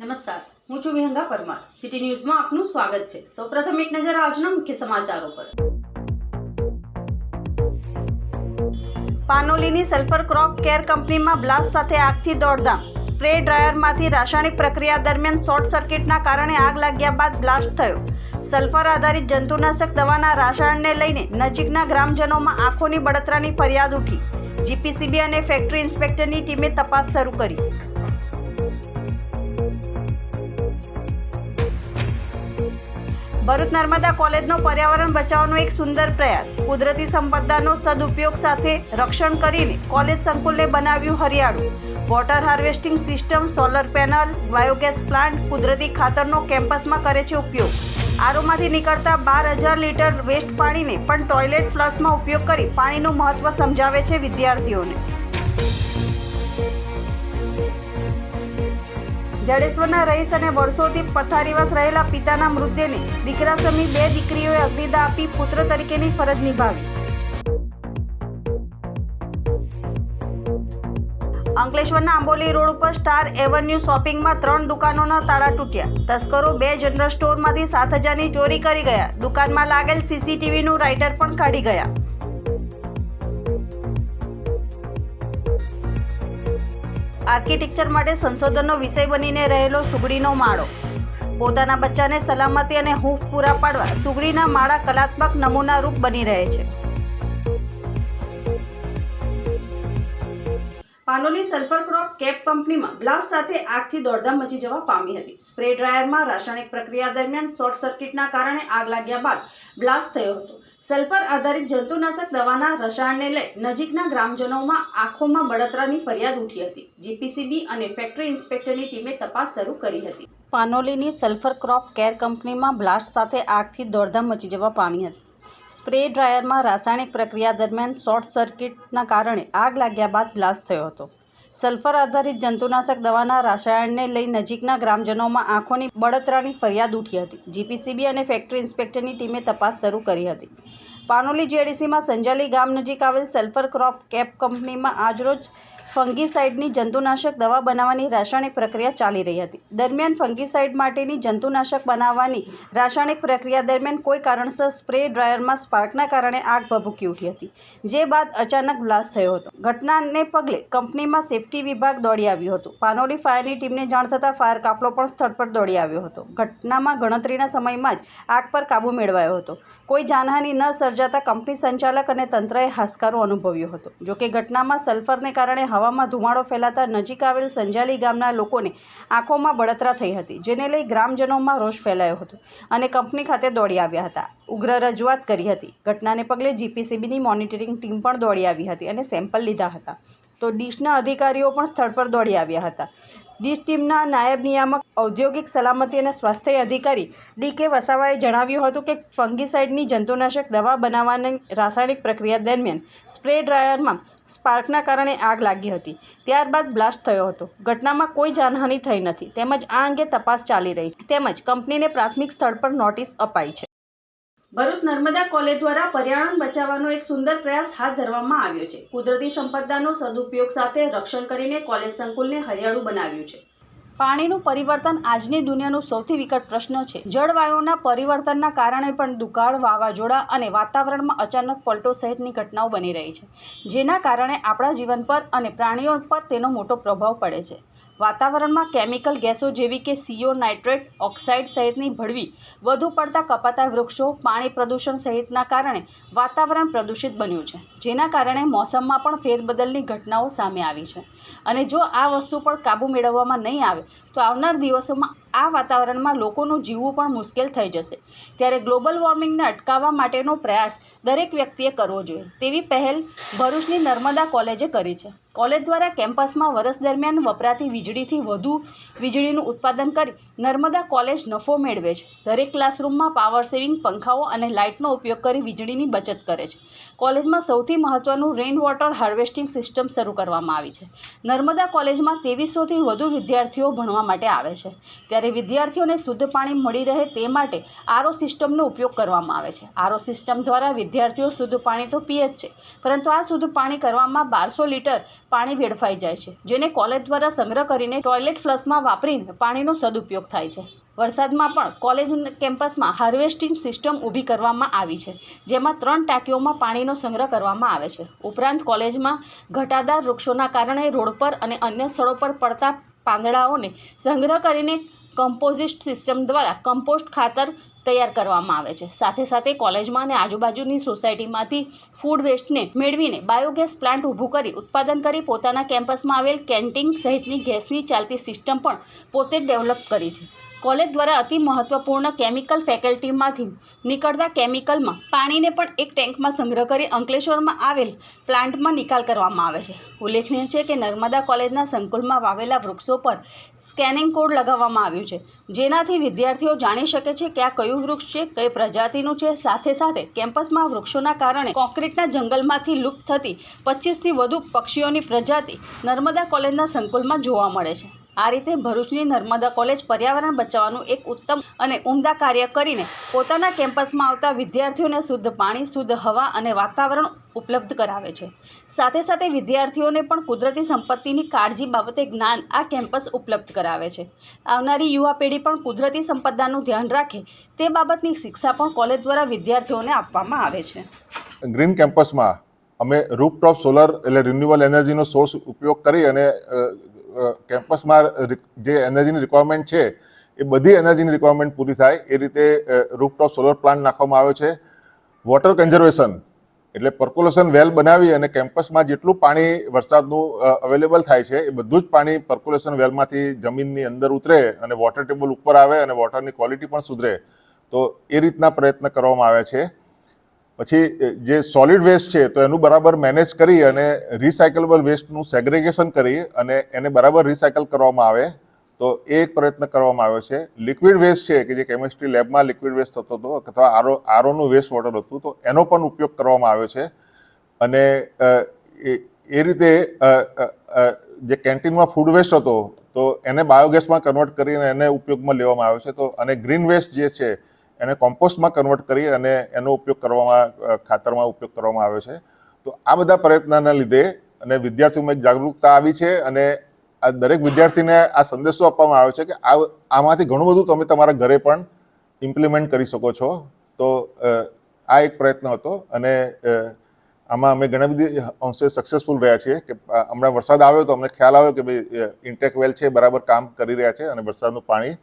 નમસ્કાર. હું છું વિહંગા પરમાર. સિટી ન્યૂઝમાં આપનું સ્વાગત છે. સૌપ્રથમ એક નજર આજના મુખ્ય સમાચારો પર. પાનોલીની સલ્ફર ક્રોપ કેર કંપનીમાં બ્લાસ્ટ સાથે આગથી દોડધામ. સ્પ્રે ડ્રાયરમાંથી રાસાયણિક પ્રક્રિયા દરમિયાન શોર્ટ સર્કિટના કારણે આગ લાગ્યા બાદ બ્લાસ્ટ થયો. સલ્ફર આધારિત જંતુનાશક દવાના રાસાયણને લઈને નજીકના ગ્રામજનોમાં આંખોની બળતરાની ફરિયાદ ઉઠી. જીપીસીબી અને ફેક્ટરી ઇન્સ્પેક્ટરની ટીમે તપાસ શરૂ કરી. ભરૂચ નર્મદા કોલેજનો પર્યાવરણ બચાવવાનો એક સુંદર પ્રયાસ. કુદરતી સંપદાનો સદુપયોગ સાથે રક્ષણ કરીને કોલેજ સંકુલને બનાવ્યું હરિયાળું. Water harvesting system, solar panel, biogas plant, કુદરતી ખાતરનો કેમ્પસમાં કરે છે ઉપયોગ. આરોમાંથી નીકળતા બાર હજાર લીટર વેસ્ટ પાણીને પણ ટોયલેટ ફ્લશમાં ઉપયોગ કરી પાણીનું મહત્ત્વ સમજાવે છે વિદ્યાર્થીઓને. જડેશ્વરના રહીશ અને વર્ષોથી પથારીવાસ રહેલા પિતાના મૃતદેહને દીકરા સમી બે દીકરીઓએ અગ્નિદા આપી પુત્ર તરીકેની ફરજ નિભાવી. અંકલેશ્વરના આંબોલી રોડ ઉપર સ્ટાર એવન્યુ શોપિંગમાં ત્રણ દુકાનોના તાળા તૂટ્યા. તસ્કરો બે જનરલ સ્ટોરમાંથી સાત હજારની ચોરી કરી ગયા. દુકાનમાં લાગેલ સીસીટીવીનું રાઇટર પણ કાઢી ગયા. આર્કિટેક્ચર માટે સંશોધનનો વિષય બનીને રહેલો સુગડીનો માળો. પોતાના બચ્ચાને સલામતી અને હૂંફ પૂરા પાડવા સુગડીના માળા કલાત્મક નમૂના રૂપ બની રહે છે. પાનોલી સલ્ફર ક્રોપ કેપ કંપનીમાં બ્લાસ્ટ સાથે આગથી દોડધામ મચી જવા પામી હતી. સ્પ્રે ડ્રાયરમાં રાસાયણિક પ્રક્રિયા દરમિયાન શોર્ટ સર્કિટના કારણે આગ લાગ્યા બાદ બ્લાસ્ટ થયો હતો. સલ્ફર આધારિત જંતુનાશક દવાના રસાયણને લઈ નજીકના ગ્રામજનોમાં આંખોમાં બળતરાની ફરિયાદ ઉઠી હતી. જીપીસીબી અને ફેક્ટરી ઇન્સ્પેક્ટરની ટીમે તપાસ શરૂ કરી હતી. પાનોલીની સલ્ફર ક્રોપ કેર કંપનીમાં બ્લાસ્ટ સાથે આગથી દોડધામ મચી જવા પામી હતી. સ્પ્રે ડ્રાયરમાં રાસાયણિક પ્રક્રિયા દરમિયાન શોર્ટ સર્કિટના કારણે આગ લાગ્યા બાદ બ્લાસ્ટ થયો હતો. સલ્ફર આધારિત જંતુનાશક દવાના રસાયણને લઈ નજીકના ગ્રામજનોમાં આંખોની બળતરાની ફરિયાદ ઉઠી હતી. જીપીસીબી અને ફેક્ટરી ઇન્સ્પેક્ટરની ટીમે તપાસ શરૂ કરી હતી. પાનોલી જેડીસીમાં સંજાલી ગામ નજીક આવેલ સલ્ફર ક્રોપ કેપ કંપનીમાં આજરોજ ફંગીસાઇડની જંતુનાશક દવા બનાવવાની રાસાયણિક પ્રક્રિયા ચાલી રહી હતી. દરમિયાન ફંગીસાઇડ માટેની જંતુનાશક બનાવવાની રાસાયણિક પ્રક્રિયા દરમિયાન કોઈ કારણસર સ્પ્રે ડ્રાયરમાં સ્પાર્કના કારણે આગ ભભૂકી ઉઠી હતી, જે બાદ અચાનક બ્લાસ્ટ થયો હતો. ઘટનાને પગલે કંપનીમાં સેફટી વિભાગ દોડી આવ્યું હતું. પાનોલી ફાયરની ટીમને જાણ થતાં ફાયર કાફલો પણ સ્થળ પર દોડી આવ્યો હતો. ઘટનામાં ગણતરીના સમયમાં જ આગ પર કાબૂ મેળવાયો હતો. કોઈ જાનહાનિ ન સર્જાતા કંપની સંચાલક અને તંત્રએ હાશકારો અનુભવ્યો હતો. જોકે ઘટનામાં સલ્ફરને કારણે હવામાં ધુમાડો ફેલાતા નજીક આવેલ સંજાલી ગામના લોકોને આંખોમાં બળતરા થઈ હતી, જેને લઈ ગ્રામજનોમાં રોષ ફેલાયો હતો અને કંપની ખાતે દોડી આવ્યા હતા. ઉગ્ર રજૂઆત કરી હતી. ઘટનાને પગલે જીપીસીબીની મોનિટરિંગ ટીમ પણ દોડી આવી હતી અને સેમ્પલ લીધા હતા. તો ડીશના અધિકારીઓ પણ સ્થળ પર દોડી આવ્યા હતા. ડીશ ટીમના નાયબ નિયામક, ઔદ્યોગિક સલામતી અને સ્વાસ્થ્ય અધિકારી ડી કે વસાવાએ જણાવ્યું હતું કે ફંગીસાઇડની જંતુનાશક દવા બનાવવાની રાસાયણિક પ્રક્રિયા દરમિયાન સ્પ્રે ડ્રાયરમાં સ્પાર્કના કારણે આગ લાગી હતી. ત્યારબાદ બ્લાસ્ટ થયો હતો. ઘટનામાં કોઈ જાનહાનિ થઈ નથી. તેમજ આ અંગે તપાસ ચાલી રહી છે. તેમજ કંપનીને પ્રાથમિક સ્થળ પર નોટિસ અપાઈ છે. ભરૂચ નર્મદા કોલેજ દ્વારા પર્યાવરણ બચાવવાનો એક સુંદર પ્રયાસ હાથ ધરવામાં આવ્યો છે. કુદરતી સંપદાનો સદુપયોગ સાથે રક્ષણ કરીને કોલેજ સંકુલને હરિયાળું બનાવ્યું છે. પાણીનું પરિવર્તન આજની દુનિયાનું સૌથી વિકટ પ્રશ્ન છે. જળવાયુના પરિવર્તનના કારણે પણ દુકાળ, વાવાઝોડા અને વાતાવરણમાં અચાનક પલટો સહિતની ઘટનાઓ બની રહી છે, જેના કારણે આપણા જીવન પર અને પ્રાણીઓ પર તેનો મોટો પ્રભાવ પડે છે. વાતાવરણમાં કેમિકલ ગેસો જેવી કે સીઓ નાઇટ્રેટ ઓક્સાઇડ સહિતની ભળવી વધુ પડતા કપાતા વૃક્ષો, પાણી પ્રદૂષણ સહિતના કારણે વાતાવરણ પ્રદૂષિત બન્યું છે. જેના કારણે મોસમમાં પણ ફેરબદલની ઘટનાઓ સામે આવી છે. અને જો આ વસ્તુ પર કાબૂ મેળવવામાં નહીં આવે, તો આવનાર દિવસોમાં આ વાતાવરણમાં લોકોનું જીવવું પણ મુશ્કેલ થઈ જશે. ત્યારે ગ્લોબલ વોર્મિંગને અટકાવવા માટેનો પ્રયાસ દરેક વ્યક્તિએ કરવો જોઈએ. તેવી પહેલ ભરૂચની નર્મદા કોલેજે કરી છે. કોલેજ દ્વારા કેમ્પસમાં વર્ષ દરમિયાન વપરાતી વીજળીથી વધુ વીજળીનું ઉત્પાદન કરી નર્મદા કોલેજ નફો મેળવે છે. દરેક ક્લાસરૂમમાં પાવર સેવિંગ પંખાઓ અને લાઇટનો ઉપયોગ કરી વીજળીની બચત કરે છે. કોલેજમાં સૌથી મહત્ત્વનું રેઇન વોટર હાર્વેસ્ટિંગ સિસ્ટમ શરૂ કરવામાં આવી છે. નર્મદા કોલેજમાં ત્રેવીસોથી વધુ વિદ્યાર્થીઓ ભણવા માટે આવે છે. ત્યારે ત્યારે વિદ્યાર્થીઓને શુદ્ધ પાણી મળી રહે તે માટે આરઓ સિસ્ટમનો ઉપયોગ કરવામાં આવે છે. આરઓ સિસ્ટમ દ્વારા વિદ્યાર્થીઓ શુદ્ધ પાણી તો પીએ જ છે, પરંતુ આ શુદ્ધ પાણી કરવામાં બારસો લીટર પાણી વેડફાઈ જાય છે, જેને કોલેજ દ્વારા સંગ્રહ કરીને ટોયલેટ ફ્લશમાં વાપરીને પાણીનો સદુપયોગ થાય છે. વરસાદમાં પણ કોલેજ કેમ્પસમાં હાર્વેસ્ટિંગ સિસ્ટમ ઊભી કરવામાં આવી છે, જેમાં ત્રણ ટાંકીઓમાં પાણીનો સંગ્રહ કરવામાં આવે છે. ઉપરાંત કોલેજમાં ઘટાદાર વૃક્ષોના કારણે રોડ પર અને અન્ય સ્થળો પર પડતા પાંદડાઓને સંગ્રહ કરીને કમ્પોઝિટ સિસ્ટમ દ્વારા કમ્પોસ્ટ ખાતર તૈયાર કરવામાં આવે છે. સાથે સાથે કોલેજમાં અને આજુબાજુની સોસાયટીમાંથી ફૂડ વેસ્ટને મેળવીને બાયોગેસ પ્લાન્ટ ઊભું કરી ઉત્પાદન કરી પોતાના કેમ્પસમાં આવેલ કેન્ટીન સહિતની ગેસની ચાલતી સિસ્ટમ પણ પોતે ડેવલપ કરી છે. કોલેજ દ્વારા અતિ મહત્વપૂર્ણ કેમિકલ ફેકલ્ટીમાંથી નીકળતા કેમિકલમાં પાણીને પણ એક ટેન્કમાં સંગ્રહ કરી અંકલેશ્વરમાં આવેલ પ્લાન્ટમાં નિકાલ કરવામાં આવે છે. ઉલ્લેખનીય છે કે નર્મદા કોલેજના સંકુલમાં વાવેલા વૃક્ષો પર સ્કેનિંગ કોડ લગાવવામાં આવ્યું છે. જેનાથી વિદ્યાર્થીઓ જાણી શકે છે કે આ કયું વૃક્ષ છે, કઈ પ્રજાતિનું છે. સાથે સાથે કેમ્પસમાં વૃક્ષોના કારણે કોન્ક્રીટના જંગલમાંથી લુપ્ત થતી પચીસથી વધુ પક્ષીઓની પ્રજાતિ નર્મદા કોલેજના સંકુલમાં જોવા મળે છે. આ રીતે ભરૂચની નર્મદા કોલેજ પર્યાવરણ બચાવવાનું એક ઉત્તમ અને ઉમદા કાર્ય કરીને પોતાના કેમ્પસમાં આવતા વિદ્યાર્થીઓને શુદ્ધ પાણી, શુદ્ધ હવા અને વાતાવરણ ઉપલબ્ધ કરાવે છે. સાથે સાથે વિદ્યાર્થીઓને પણ કુદરતી સંપત્તિની કાળજી બાબતે જ્ઞાન આ કેમ્પસ ઉપલબ્ધ કરાવે છે. આવનારી યુવા પેઢી પણ કુદરતી સંપદાનું ધ્યાન રાખે તે બાબતની શિક્ષા પણ કોલેજ દ્વારા વિદ્યાર્થીઓને આપવામાં આવે છે. ગ્રીન કેમ્પસમાં અમે રૂપટોપ સોલર એટલે રિન્યુઅલ એનર્જીનો સોર્સ ઉપયોગ કરી અને કેમ્પસમાં જે એનર્જીની રિક્વાયરમેન્ટ છે, એ બધી એનર્જીની રિક્વાયરમેન્ટ પૂરી થાય. એ રીતે રૂપટોપ સોલર પ્લાન્ટ નાખવામાં આવ્યો છે. વોટર કન્ઝર્વેશન એટલે પર્કોલેશન વેલ બનાવી અને કેમ્પસમાં જેટલું પાણી વરસાદનું અવેલેબલ થાય છે, એ બધું જ પાણી પર્કોલેશન વેલમાંથી જમીનની અંદર ઉતરે અને વોટર ટેબલ ઉપર આવે અને વોટરની ક્વોલિટી પણ સુધરે. તો એ રીતના પ્રયત્ન કરવામાં આવ્યા છે. પછી જે સોલિડ વેસ્ટ છે, તો એનું બરાબર મેનેજ કરી અને રિસાયકલેબલ વેસ્ટનું સેગ્રેગેશન કરી અને એને બરાબર રિસાયકલ કરવામાં આવે, તો એ એક પ્રયત્ન કરવામાં આવ્યો છે. લિક્વિડ વેસ્ટ છે, કે જે કેમિસ્ટ્રી લેબમાં લિક્વિડ વેસ્ટ થતો હતો, અથવા આરો આરોનું વેસ્ટ વોટર હતું, તો એનો પણ ઉપયોગ કરવામાં આવ્યો છે. અને એ રીતે જે કેન્ટીનમાં ફૂડ વેસ્ટ હતો, તો એને બાયોગેસમાં કન્વર્ટ કરીને એને ઉપયોગમાં લેવામાં આવ્યો છે. તો અને ગ્રીન વેસ્ટ જે છે એને કોમ્પોસ્ટમાં કન્વર્ટ કરી અને એનો ઉપયોગ કરવામાં ખાતરમાં ઉપયોગ કરવામાં આવ્યો છે. તો આ બધા પ્રયત્નના લીધે અને વિદ્યાર્થીઓમાં એક જાગૃતતા આવી છે અને આ દરેક વિદ્યાર્થીને આ સંદેશો આપવામાં આવ્યો છે કે આ, આમાંથી ઘણું બધું તમે તમારા ઘરે પણ ઇમ્પ્લિમેન્ટ કરી શકો છો. તો આ એક પ્રયત્ન હતો અને આમાં અમે ઘણા બધી અંશે સક્સેસફુલ રહ્યા છીએ કે હમણાં વરસાદ આવ્યો તો અમને ખ્યાલ આવ્યો કે ભાઈ ઇન્ટેક વેલ છે, બરાબર કામ કરી રહ્યા છે અને વરસાદનું પાણી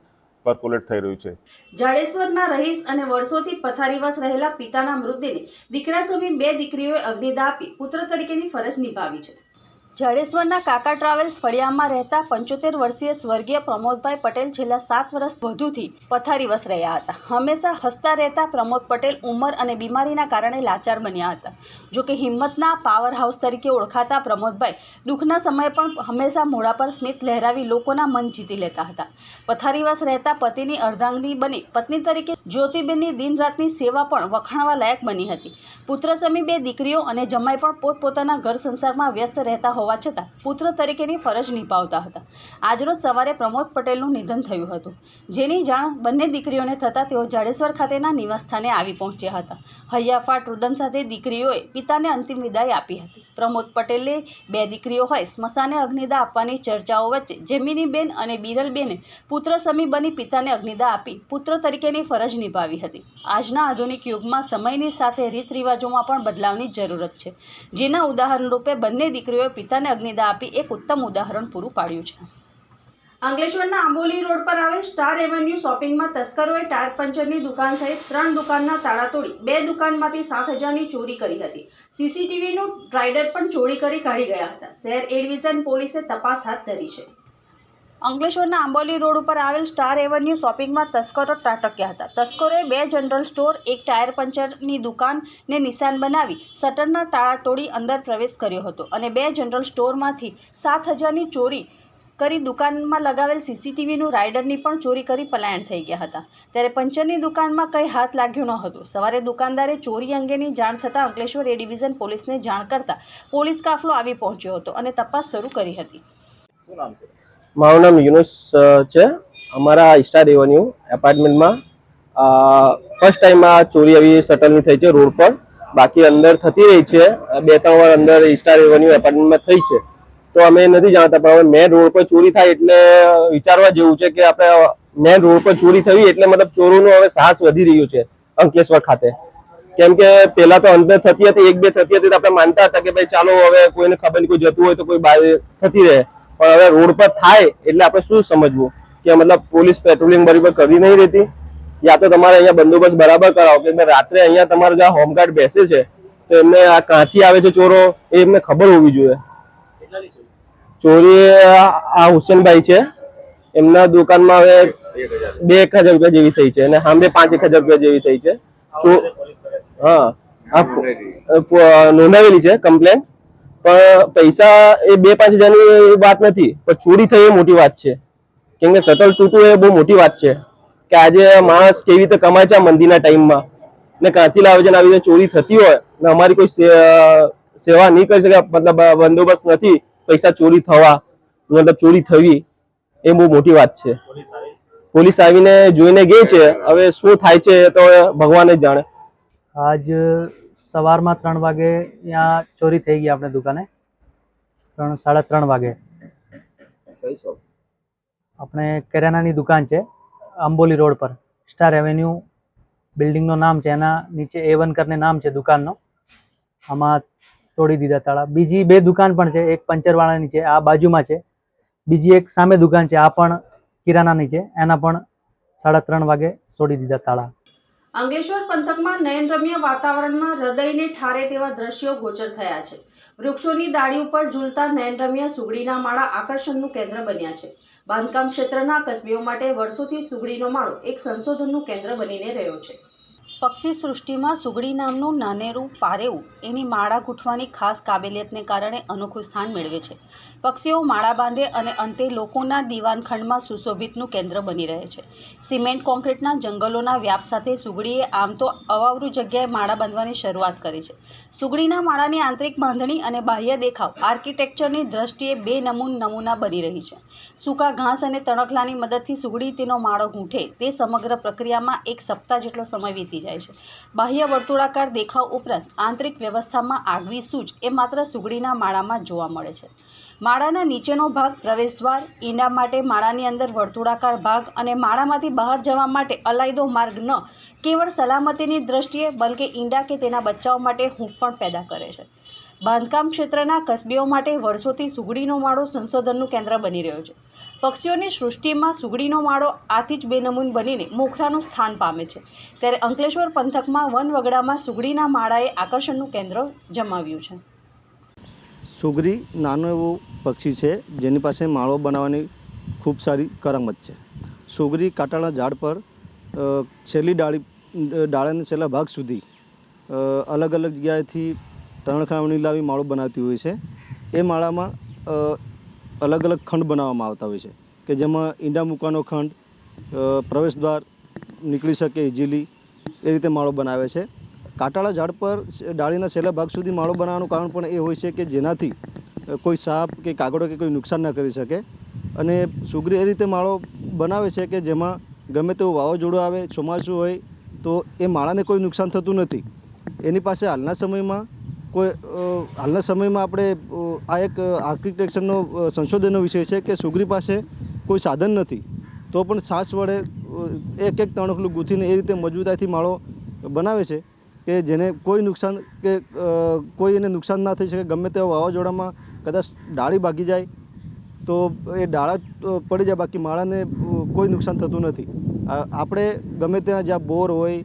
પર્ક્યુલેટ થઈ રહ્યું છે. જાડેશ્વરના રહીશ અને વર્ષોથી પથારીવાસ રહેલા પિતાના મૃતદેહને દીકરા સમી બે દીકરીઓએ અગ્નિદા આપી પુત્ર તરીકેની ફરજ નિભાવી છે. જાડેશ્વરના કાકા ટ્રાવેલ્સ ફળિયામાં રહેતા પંચોતેર વર્ષીય સ્વર્ગીય પ્રમોદભાઈ પટેલ છેલ્લા સાત વર્ષ વધુથી પથારીવશ રહ્યા હતા. હંમેશા હસતા રહેતા પ્રમોદ પટેલ ઉંમર અને બીમારીના કારણે લાચાર બન્યા હતા. જોકે હિંમતના પાવર હાઉસ તરીકે ઓળખાતા પ્રમોદભાઈ દુઃખના સમયે પણ હંમેશા મોઢા પર સ્મિત લહેરાવી લોકોના મન જીતી લેતા હતા. પથારીવાસ રહેતા પતિની અર્ધાંગની બની પત્ની તરીકે જ્યોતિબેનની દિન રાતની સેવા પણ વખાણવા લાયક બની હતી. પુત્ર સમી બે દીકરીઓ અને જમાઈ પણ પોતપોતાના ઘર સંસારમાં વ્યસ્ત રહેતા હોવા છતાં પુત્ર તરીકેની ફરજ નિભાવતા હતા. આજરોજ સવારે પ્રમોદ પટેલનું નિધન થયું હતું. જેની જાણ બંને દીકરીઓને થતાં તેઓ જાડેશ્વર ખાતેના નિવાસસ્થાને આવી પહોંચ્યા હતા. હૈયાફાટ રુદન સાથે દીકરીઓએ પિતાને અંતિમ વિદાય આપી હતી. પ્રમોદ પટેલે બે દીકરીઓ હોય સ્મશાને અગ્નિદા આપવાની ચર્ચાઓ વચ્ચે જેમિનીબેન અને બિરલબેને પુત્ર સમી બની પિતાને અગ્નિદા આપી પુત્ર તરીકેની ફરજ નિભાવી હતી. આજના આધુનિક યુગમાં સમયની સાથે રીત રિવાજોમાં પણ બદલાવની જરૂરત છે. જેના ઉદાહરણ રૂપે બંને દીકરીઓએ પિતાને અગ્નિદા આપી એક ઉત્તમ ઉદાહરણ પૂરું પાડ્યું છે. અંકલેશ્વરના આંબોલી રોડ પર આવેલ સ્ટાર એવન્યુ શોપિંગમાં તસ્કરોએ ટાયર પંચરની દુકાન સહિત ત્રણ દુકાનના તાળા તોડી બે દુકાનમાંથી સાત હજારની ચોરી કરી હતી. સીસીટીવીનું ટ્રાઇડર પણ ચોરી કરી કાઢી ગયા હતા. શહેર એ પોલીસે તપાસ હાથ ધરી છે. અંકલેશ્વરના આંબોલી રોડ ઉપર આવેલ સ્ટાર એવન્યુ શોપિંગમાં તસ્કરો ત્રાટક્યા હતા. તસ્કરોએ બે જનરલ સ્ટોર, એક ટાયર પંચરની દુકાનને નિશાન બનાવી શટરના તાળા તોડી અંદર પ્રવેશ કર્યો હતો અને બે જનરલ સ્ટોરમાંથી સાત હજારની ચોરી કરી દુકાનમાં લગાવેલ સીસીટીવીનું રાઇડરની પણ ચોરી કરી પલાયન થઈ ગયા હતા. ત્યારે પંચરની દુકાનમાં કંઈ હાથ લાગ્યો ન હતું સવારે દુકાનદારે ચોરી અંગેની જાણ થતાં અંકલેશ્વર એ ડિવિઝન પોલીસને જાણ કરતા પોલીસ કાફલો આવી પહોંચ્યો હતો અને તપાસ શરૂ કરી હતી. મારું નામ યુનુસ છે. અમારા સ્ટાર રેવન્યુ એપાર્ટમેન્ટમાં ફર્સ્ટ ટાઈમ આ ચોરી આવી શટલની થઈ છે રોડ પર. બાકી અંદર થતી રહી છે. બે ત્રણ વાર અંદર સ્ટાર એવન્યુ એપાર્ટમેન્ટમાં થઈ છે. તો અમે નથી જાણતા, પણ હવે મેન રોડ પર ચોરી થાય એટલે વિચારવા જેવું છે કે આપણે મેન રોડ પર ચોરી થવી એટલે મતલબ ચોરોનું હવે સાહસ વધી રહ્યું છે અંકલેશ્વર ખાતે. કેમ કે પેલા તો અંદર થતી હતી, એક બે થતી હતી તો આપણે માનતા હતા કે ભાઈ ચાલો હવે કોઈને ખબર નહીં, કોઈ જતું હોય તો કોઈ બહાર થતી રહે. પણ હવે રોડ પર થાય એટલે આપણે શું સમજવું? કે મતલબ પોલીસ પેટ્રોલિંગ બરાબર કરી નહીં રહેતી? યા તો તમારે અહીંયા બંદોબસ્ત બરાબર કરાવો, કે રાત્રે અહીંયા તમારે જે હોમગાર્ડ બેસે છે, તો એમને આ કાંથી આવે છે ચોરો? એ એમને ખબર હોવી જોઈએ. ચોરી આ હુસેનભાઈ છે. એમના દુકાનમાં હવે બે એક હજાર રૂપિયા જેવી થઈ છે અને સામે પાંચ એક હજાર રૂપિયા જેવી થઈ છે. હા. નોંધાવેલી છે કમ્પ્લેન. પણ પૈસા એ બે પાંચ હજારની વાત નથી, પણ ચોરી થઈ એ મોટી વાત છે. કેમ કે શટલ તૂટવું એ બહુ મોટી વાત છે. કે આજે માણસ કેવી રીતે કમાય છે મંદીના ટાઈમમાં. ને ક્યાંથી લાવે છે આવી રીતે ચોરી થતી હોય, ને અમારી કોઈ સેવા નહીં કરી શકે, મતલબ બંદોબસ્ત નથી, પૈસા ચોરી થવા, મતલબ ચોરી થવી, એ બહુ મોટી વાત છે. પોલીસ આવીને જોઈને ગઈ છે, હવે શું થાય છે તો ભગવાન જ જાણે. આજ સવારમાં ત્રણ વાગે ત્યાં ચોરી થઈ ગઈ આપણે દુકાને? ત્રણ સાડા ત્રણ વાગે. આપણે કરિયાણાની દુકાન છે અંબોલી રોડ પર. સ્ટાર એવેન્યુ બિલ્ડિંગનું નામ છે એના નીચે એ વન કરીને નામ છે દુકાનનો. આમાં તોડી દીધા તાળા. બીજી બે દુકાન પણ છે એક પંચરવાળાની છે આ બાજુમાં છે. બીજી એક સામે દુકાન છે આ પણ કિરાનાની છે એના પણ સાડા ત્રણ વાગે તોડી દીધા તાળા. અંકલેશ્વર પંથકમાં નયનરમ્ય વાતાવરણમાં હૃદયને ઠારે તેવા દ્રશ્યો ગોચર થયા છે. વૃક્ષોની દાળી ઉપર ઝૂલતા નયનરમ્ય સુગડીના માળા આકર્ષણનું કેન્દ્ર બન્યા છે. બાંધકામ ક્ષેત્રના કસબીઓ માટે વર્ષોથી સુગડીનો માળો એક સંશોધનનું કેન્દ્ર બનીને રહ્યો છે. પક્ષી સૃષ્ટિમાં સુગડી નામનું નાનેરું પારેવું એની માળા ગૂંથવાની ખાસ કાબેલિયતને કારણે અનોખું સ્થાન મેળવે છે. પક્ષીઓ માળા બાંધે અને અંતે લોકોના દીવાનખંડમાં સુશોભિતનું કેન્દ્ર બની રહે છે. સિમેન્ટ કોન્ક્રીટના જંગલોના વ્યાપ સાથે સુગડીએ આમ તો અવાવરૂ જગ્યાએ માળા બાંધવાની શરૂઆત કરી છે. સુગડીના માળાની આંતરિક બાંધણી અને બાહ્ય દેખાવ આર્કિટેક્ચરની દ્રષ્ટિએ બે નમૂન નમૂના બની રહી છે. સૂકા ઘાસ અને તણખલાની મદદથી સુગડી તેનો માળો ગૂંઠે તે સમગ્ર પ્રક્રિયામાં એક સપ્તાહ જેટલો સમય વીતી જાય છે. બાહ્ય વર્તુળાકાર દેખાવ ઉપરાંત આંતરિક વ્યવસ્થામાં આગવી સૂજ એ માત્ર સુગડીના માળામાં જોવા મળે છે. માળાના નીચેનો ભાગ પ્રવેશદ્વાર, ઈંડા માટે માળાની અંદર વર્તુળાકાર ભાગ અને માળામાંથી બહાર જવા માટે અલાયદો માર્ગ ન કેવળ સલામતીની દ્રષ્ટિએ, બલકે ઈંડા કે તેના બચ્ચાઓ માટે હૂંફ પણ પેદા કરે છે. બાંધકામ ક્ષેત્રના કસબીઓ માટે વર્ષોથી સુગડીનો માળો સંશોધનનું કેન્દ્ર બની રહ્યો છે. પક્ષીઓની સૃષ્ટિમાં સુગડીનો માળો આથી જ બેનમૂન બનીને મોખરાનું સ્થાન પામે છે. ત્યારે અંકલેશ્વર પંથકમાં વનવગડામાં સુગડીના માળાએ આકર્ષણનું કેન્દ્ર જમાવ્યું છે. સુગરી નાનું એવું પક્ષી છે, જેની પાસે માળો બનાવવાની ખૂબ સારી કરામત છે. સુગરી કાંટાળા ઝાડ પર છેલ્લી ડાળી ડાળાના છેલ્લા ભાગ સુધી અલગ અલગ જગ્યાએથી તણખામણી લાવી માળો બનાવતી હોય છે. એ માળામાં અલગ અલગ ખંડ બનાવવામાં આવતા હોય છે, કે જેમાં ઈંડા મૂકવાનો ખંડ પ્રવેશદ્વાર નીકળી શકે ઇઝીલી, એ રીતે માળો બનાવે છે. કાંટાળા ઝાડ પર ડાળીના છેલ્લા ભાગ સુધી માળો બનાવવાનું કારણ પણ એ હોય છે કે જેનાથી કોઈ સાપ કે કાગડો કે કોઈ નુકસાન ન કરી શકે. અને સુગરી એ રીતે માળો બનાવે છે કે જેમાં ગમે તેવું વાવાઝોડું આવે, ચોમાસું હોય, તો એ માળાને કોઈ નુકસાન થતું નથી. એની પાસે હાલના સમયમાં કોઈ હાલના સમયમાં આપણે આ એક આર્કિટેક્ચરનો સંશોધનનો વિષય છે કે સુગરી પાસે કોઈ સાધન નથી. તો પણ સાસ વડે એક એક તણખલું ગૂંથીને એ રીતે મજબૂતાઈથી માળો બનાવે છે. કે જેને કોઈ નુકસાન કે કોઈ એને નુકસાન ના થઈ શકે, ગમે તેવા વાવાઝોડામાં કદાચ ડાળી ભાગી જાય, તો એ ડાળા પડી જાય, બાકી માળાને કોઈ નુકસાન થતું નથી. આપણે ગમે ત્યાં જ્યાં બોર હોય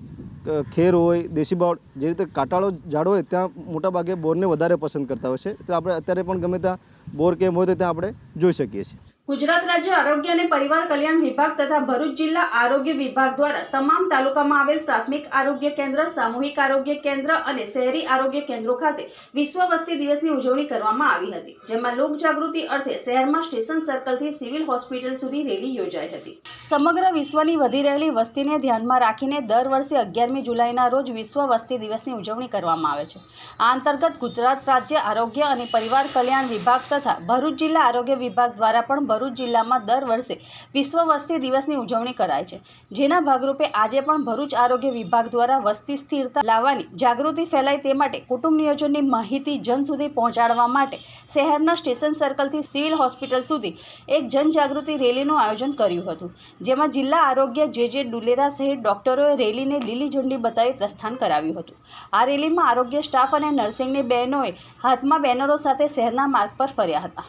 ખેર હોય, દેશી બાવળ, જે રીતે કાંટાળો ઝાડ હોય, ત્યાં મોટાભાગે બોરને વધારે પસંદ કરતા હોય છે. તો આપણે અત્યારે પણ ગમે ત્યાં બોર કેમ હોય તો ત્યાં આપણે જોઈ શકીએ છીએ. ગુજરાત રાજ્ય આરોગ્ય અને પરિવાર કલ્યાણ વિભાગ તથા ભરૂચ જિલ્લા આરોગ્ય વિભાગ દ્વારા તમામ તાલુકામાં આવેલ પ્રાથમિક આરોગ્ય કેન્દ્ર, સામૂહિક આરોગ્ય કેન્દ્ર અને શહેરી આરોગ્ય કેન્દ્રો ખાતે વિશ્વ વસ્તી દિવસની ઉજવણી કરવામાં આવી હતી, જેમાં લોક જાગૃતિ અર્થે શહેરમાં સ્ટેશન સર્કલથી સિવિલ હોસ્પિટલ સુધી રેલી યોજાઈ હતી. સમગ્ર વિશ્વની વધી રહેલી વસ્તીને ધ્યાનમાં રાખીને દર વર્ષે અગિયારમી જુલાઈના રોજ વિશ્વ વસ્તી દિવસની ઉજવણી કરવામાં આવે છે. આ અંતર્ગત ગુજરાત રાજ્ય આરોગ્ય અને પરિવાર કલ્યાણ વિભાગ તથા ભરૂચ જિલ્લા આરોગ્ય વિભાગ દ્વારા પણ ભરૂચ જિલ્લામાં દર વર્ષે વિશ્વ વસ્તી દિવસની ઉજવણી કરાય છે. જેના ભાગરૂપે આજે પણ ભરૂચ આરોગ્ય વિભાગ દ્વારા વસ્તી સ્થિરતા લાવવાની જાગૃતિ ફેલાય તે માટે કુટુંબ નિયોજનની માહિતી જન સુધી પહોંચાડવા માટે શહેરના સ્ટેશન સર્કલથી સિવિલ હોસ્પિટલ સુધી એક જનજાગૃતિ રેલીનું આયોજન કર્યું હતું. જેમાં જિલ્લા આરોગ્ય જે જે ડુલેરા સહિત ડોક્ટરોએ રેલીને લીલી ઝંડી બતાવી પ્રસ્થાન કરાવ્યું હતું. આ રેલીમાં આરોગ્ય સ્ટાફ અને નર્સિંગની બહેનોએ હાથમાં બેનરો સાથે શહેરના માર્ગ પર ફર્યા હતા.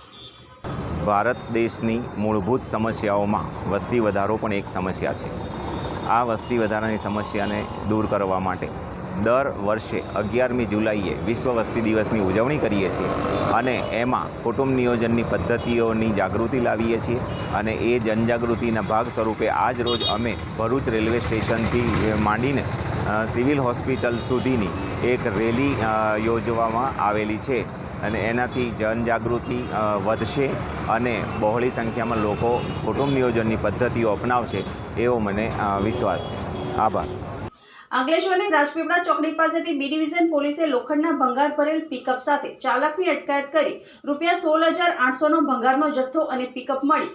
ભારત દેશની મૂળભૂત સમસ્યાઓમાં વસ્તી વધારો પણ એક સમસ્યા છે. આ વસ્તી વધારાની સમસ્યાને દૂર કરવા માટે દર વર્ષે અગિયારમી જુલાઈએ વિશ્વ વસ્તી દિવસની ઉજવણી કરીએ છીએ અને એમાં કુટુંબ નિયોજનની પદ્ધતિઓની જાગૃતિ લાવીએ છીએ અને એ જનજાગૃતિના ભાગ સ્વરૂપે આજ રોજ અમે ભરૂચ રેલવે સ્ટેશનથી માંડીને સિવિલ હોસ્પિટલ સુધીની એક રેલી યોજવામાં આવેલી છે. અને એનાથી જનજાગૃતિ વધશે અને બહોળી સંખ્યામાં લોકો કુટુંબ નિયોજનની પદ્ધતિઓ અપનાવશે એવો મને વિશ્વાસ છે. આભાર. અંકલેશ્વરની રાજપીપળા ચોકડી પાસેથી બી ડિવિઝન પોલીસે લોખંડના ભંગાર ભરેલ પિકઅપ સાથે ચાલકની અટકાયત કરી રૂપિયા સોળ હજાર આઠસોનો ભંગારનો જથ્થો અને પિકઅપ મળી.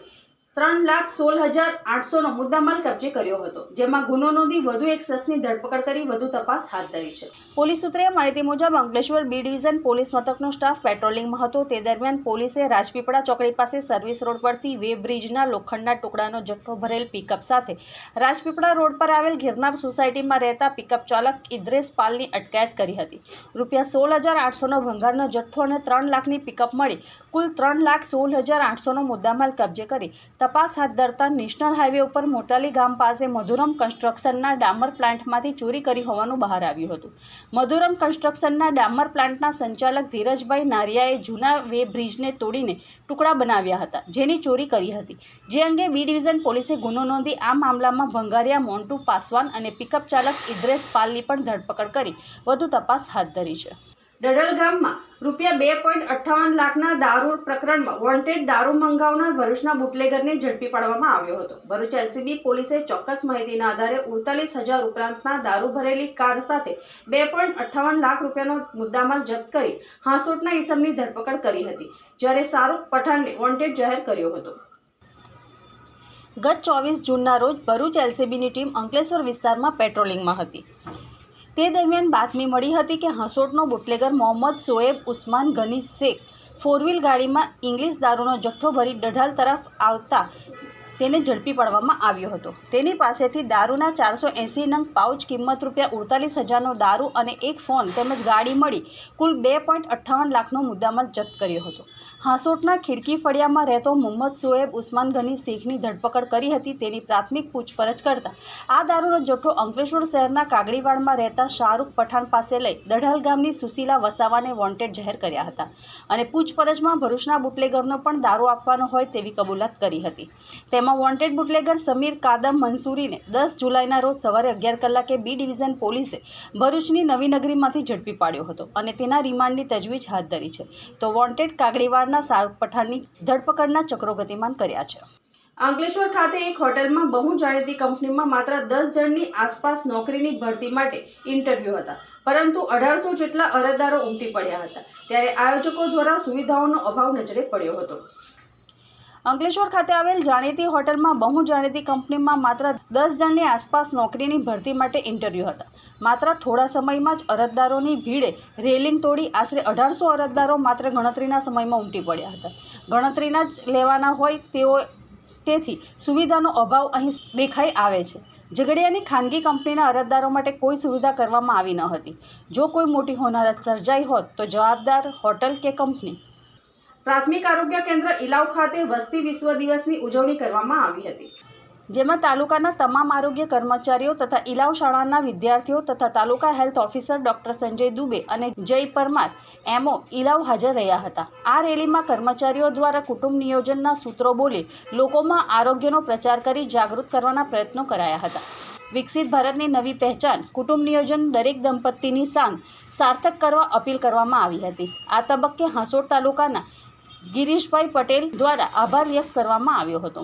ત્રણ લાખ સોળ હજાર આઠસોનો મુદ્દામાલ કબજે કર્યો હતો, જેમાં ગુનો નોંધી વધુ એક શખ્સની ધરપકડ કરી વધુ તપાસ હાથ ધરી છે. પોલીસ સૂત્રે માહિતી મુજબ અંકલેશ્વર બી ડિવિઝન પોલીસ મથકનો સ્ટાફ પેટ્રોલિંગમાં હતો. તે દરમિયાન પોલીસે રાજપીપળા ચોકડી પાસે સર્વિસ રોડ પરથી વે બ્રિજના લોખંડના ટુકડાનો જથ્થો ભરેલ પિકઅપ સાથે રાજપીપળા રોડ પર આવેલ ગિરનાર સોસાયટીમાં રહેતા પિકઅપ ચાલક ઇદ્રેશ પાલની અટકાયત કરી હતી. રૂપિયા સોળ હજાર આઠસોનો ભંગારનો જથ્થો અને ત્રણ લાખની પિકઅપ મળી, કુલ ત્રણ લાખ સોળ હજાર આઠસોનો મુદ્દામાલ કબજે કરી તપાસ હાથ ધરતા નેશનલ હાઈવે ઉપર મોટાલી ગામ પાસે મધુરમ કન્સ્ટ્રક્શનના ડામર પ્લાન્ટમાંથી ચોરી કરી હોવાનું બહાર આવ્યું હતું. મધુરમ કન્સ્ટ્રક્શનના ડામર પ્લાન્ટના સંચાલક ધીરજભાઈ નારિયાએ જૂના વે બ્રિજને તોડીને ટુકડા બનાવ્યા હતા, જેની ચોરી કરી હતી. જે અંગે બી ડિવિઝન પોલીસે ગુનો નોંધી આ મામલામાં ભંગારિયા મોન્ટુ પાસવાન અને પિકઅપ ચાલક ઇદ્રેશ પાલની પણ ધરપકડ કરી. વધુ તપાસ હાથ ધરી છે. ડડલ ગામમાં રૂપિયા બે પોઈન્ટ અઠ્ઠાવન લાખના દારૂ પ્રકરણમાં વોન્ટેડ દારૂ મંગાવનાર ભરૂચના બુટલેગરને ઝડપી પાડવામાં આવ્યો હતો. ભરૂચ એલસીબી પોલીસે ચોક્કસ માહિતીના આધારે ઉડતાલીસ હજાર ઉપરાંતના દારૂ ભરેલી કાર સાથે બે પોઈન્ટ અઠ્ઠાવન લાખ રૂપિયાનો મુદ્દામાલ જપ્ત કરી હાંસોટના ઈસમની ધરપકડ કરી હતી, જ્યારે શાહરૂખ પઠાણને વોન્ટેડ જાહેર કર્યો હતો. ગત ચોવીસ જૂનના રોજ ભરૂચ એલસીબીની ટીમ અંકલેશ્વર વિસ્તારમાં પેટ્રોલિંગમાં હતી. તે દરમિયાન બાતમી મળી હતી કે હસોટનો bootlegger Mohammad Soeb Usman Gani Shaikh four wheel ગાડીમાં ઇંગ્લિશ દારૂનો જથ્થો ભરી દઢાલ તરફ આવતા તેને ઝડપી પાડવામાં આવ્યો હતો. તેની પાસેથી દારૂના ચારસો એંસી નંગ પાઉચ કિંમત રૂપિયા ઉડતાલીસ હજારનો દારૂ અને એક ફોન તેમજ ગાડી મળી કુલ બે પોઈન્ટ અઠ્ઠાવન લાખનો મુદ્દામાલ જપ્ત કર્યો હતો. હાંસોટના ખીડકી ફળિયામાં રહેતો મોહમ્મદ સોએબ ઉસ્માન ગની શેખની ધરપકડ કરી હતી તેની પ્રાથમિક પૂછપરછ કરતા આ દારૂનો જથ્થો અંકલેશ્વર શહેરના કાગડીવાડમાં રહેતા શાહરૂખ પઠાણ પાસે લઈ દઢાલ ગામની સુશીલા વસાવાને વોન્ટેડ જાહેર કર્યા હતા અને પૂછપરછમાં ભરૂચના બુટલેગરનો પણ દારૂ આપવાનો હોય તેવી કબૂલાત કરી હતી. તેમાં વોન્ટેડ બુટલેગર સમીર કાદમ મંસૂરીને દસ જુલાઈના રોજ સવારે અગિયાર કલાકે બી ડિવિઝન પોલીસે ભરૂચની નવીનગરીમાંથી ઝડપી પાડ્યો હતો અને તેના રિમાન્ડની તજવીજ હાથ ધરી છે. તો વોન્ટેડ કાગડીવાડના શાહરૂખ પઠાણની ધરપકડના ચક્રો ગતિમાન કર્યા છે. અંકલેશ્વર ખાતે એક હોટલમાં બહુ જાણીતી કંપનીમાં માત્ર દસ જણની આસપાસ નોકરીની ભરતી માટે ઇન્ટરવ્યૂ હતા. પરંતુ અઢારસો જેટલા અરજદારો ઉમટી પડ્યા હતા. ત્યારે આયોજકો દ્વારા સુવિધાઓનો અભાવ નજરે પડ્યો હતો. અંકલેશ્વર ખાતે આવેલ જાણીતી હોટલમાં બહુ જાણીતી કંપનીમાં માત્ર દસ જણની આસપાસ નોકરીની ભરતી માટે ઇન્ટરવ્યૂ હતા. માત્ર થોડા સમયમાં જ અરજદારોની ભીડે રેલિંગ તોડી આશરે અઢારસો અરજદારો માત્ર ગણતરીના સમયમાં ઉમટી પડ્યા હતા. ગણતરીના જ લેવાના હોય તેઓ તેથી સુવિધાનો અભાવ અહીં દેખાઈ આવે છે. ઝઘડિયાની ખાનગી કંપનીના અરજદારો માટે કોઈ સુવિધા કરવામાં આવી ન હતી. જો કોઈ મોટી હોનારત સર્જાઈ હોત તો જવાબદાર હોટલ કે કંપની? પ્રાથમિક આરોગ્ય કેન્દ્ર ઇલાવ ખાતે વસ્તી વિશ્વ દિવસની ઉજવણી કરવામાં આવી હતી. જેમાં તાલુકાના તમામ આરોગ્ય કર્મચારીઓ તથા ઇલાવ શાળાના વિદ્યાર્થીઓ તથા taluka health officer doctor Sanjay Dubey અને જય પરમાર એમઓ ઇલાવ હાજર રહ્યા હતા. આ રેલીમાં કર્મચારીઓ દ્વારા કુટુંબ નિયોજનના સૂત્રો બોલી લોકોમાં આરોગ્યનો પ્રચાર કરી જાગૃત કરવાના પ્રયત્નો કરાયા હતા. વિકસિત ભારતની નવી પહેચાન, કુટુંબ નિયોજન દરેક દંપતીની સાંગ સાર્થક કરવા અપીલ કરવામાં આવી હતી. આ તબક્કે હાંસોડ તાલુકાના ગિરીશભાઈ પટેલ દ્વારા આભાર વ્યક્ત કરવામાં આવ્યો હતો.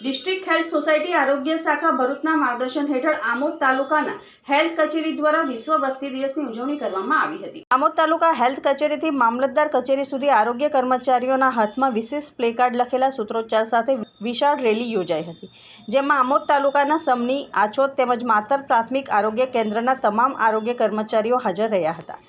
ડિસ્ટ્રિક્ટ હેલ્થ સોસાયટી આરોગ્ય શાખા ભરૂચના માર્ગદર્શન હેઠળ આમોદ તાલુકાના હેલ્થ કચેરી દ્વારા વિશ્વ વસ્તી દિવસની ઉજવણી કરવામાં આવી હતી. આમોદ તાલુકા હેલ્થ કચેરીથી મામલતદાર કચેરી સુધી આરોગ્ય કર્મચારીઓના હાથમાં વિશેષ પ્લેકાર્ડ લખેલા સૂત્રોચ્ચાર સાથે વિશાળ રેલી યોજાઈ હતી જેમાં આમોદ તાલુકાના સમની આછોદ તેમજ માતર પ્રાથમિક આરોગ્ય કેન્દ્રના તમામ આરોગ્ય કર્મચારીઓ હાજર રહ્યા હતા.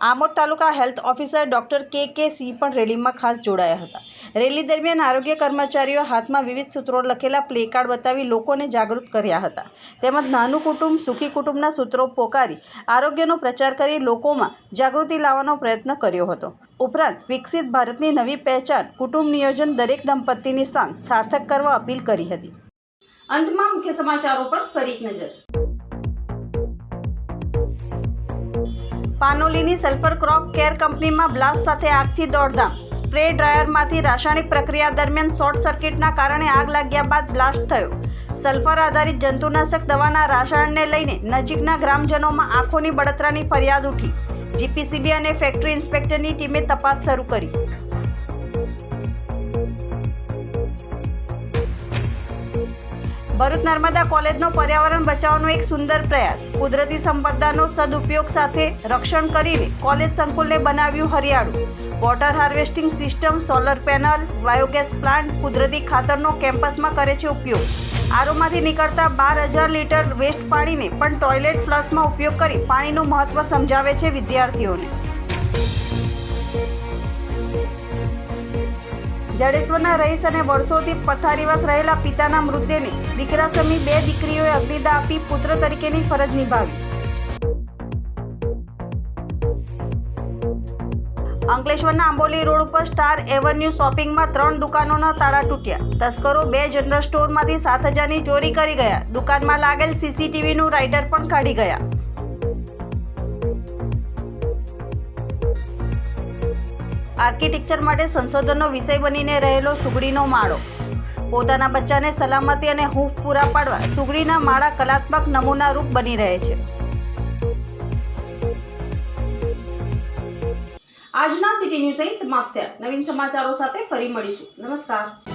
Amod taluka health officer doctor K K Singh પણ રેલીમાં ખાસ જોડાયા હતા. રેલી દરમિયાન આરોગ્ય કર્મચારીઓ હાથમાં વિવિધ સૂત્રો લખેલા પ્લેકાર્ડ બતાવી લોકોને જાગૃત કર્યા હતા. તેમજ નાનું કુટુંબ, સુખી કુટુંબના સૂત્રો પોકારી આરોગ્યનો પ્રચાર કરી લોકોમાં જાગૃતિ લાવવાનો પ્રયત્ન કર્યો હતો. ઉપરાંત વિકસિત ભારતની નવી પહેચાન, કુટુંબ નિયોજન દરેક દંપતીની સાંજ સાર્થક કરવા અપીલ કરી હતી. અંતમાં મુખ્ય સમાચારો પર ફરી નજર. પાનોલીની સલ્ફર ક્રોપ કેર કંપનીમાં બ્લાસ્ટ સાથે આગથી દોડધામ. સ્પ્રે ડ્રાયરમાંથી રાસાયણિક પ્રક્રિયા દરમિયાન શોર્ટ સર્કિટના કારણે આગ લાગ્યા બાદ બ્લાસ્ટ થયો. સલ્ફર આધારિત જંતુનાશક દવાના રાસાયણને લઈને નજીકના ગ્રામજનોમાં આંખોની બળતરાની ફરિયાદ ઉઠી. જીપીસીબી અને ફેક્ટરી ઇન્સ્પેક્ટરની ટીમે તપાસ શરૂ કરી. ભરૂચ નર્મદા કોલેજનો પર્યાવરણ બચાવવાનો એક સુંદર પ્રયાસ. કુદરતી સંપદાનો સદુપયોગ સાથે રક્ષણ કરીને કોલેજ સંકુલને બનાવ્યું હરિયાળું. Water harvesting system, solar panel, biogas plant, કુદરતી ખાતરનો કેમ્પસમાં કરે છે ઉપયોગ. આરોમાંથી નીકળતા બાર હજાર લીટર વેસ્ટ પાણીને પણ ટોયલેટ ફ્લશમાં ઉપયોગ કરી પાણીનું મહત્ત્વ સમજાવે છે વિદ્યાર્થીઓને. જડેશ્વરના રહીશ અને વર્ષોથી પથારીવાસ રહેલા પિતાના મૃતદેહને દીકરા સમી બે દીકરીઓએ અગ્નિદા આપી પુત્ર તરીકેની ફરજ નિભાવી. અંકલેશ્વરના આંબોલી રોડ ઉપર સ્ટાર એવન્યુ શોપિંગમાં ત્રણ દુકાનોના તાળા તૂટ્યા. તસ્કરો બે જનરલ સ્ટોરમાંથી સાત હજારની ચોરી કરી ગયા. દુકાનમાં લાગેલ સીસીટીવીનું રાઇટર પણ કાઢી ગયા. આર્કિટેક્ચર માટે સંશોધનનો વિષય બનીને રહેલો સુગડીનો માળો. પોતાના બચ્ચાને સલામતી અને હૂંફ પૂરા પાડવા સુગડીના માળા કલાત્મક નમૂનારૂપ બની રહે છે. આજના સિટી ન્યૂઝ અહીં સમાપ્ત થયા. નવીન સમાચારો સાથે ફરી મળીશું. નમસ્કાર.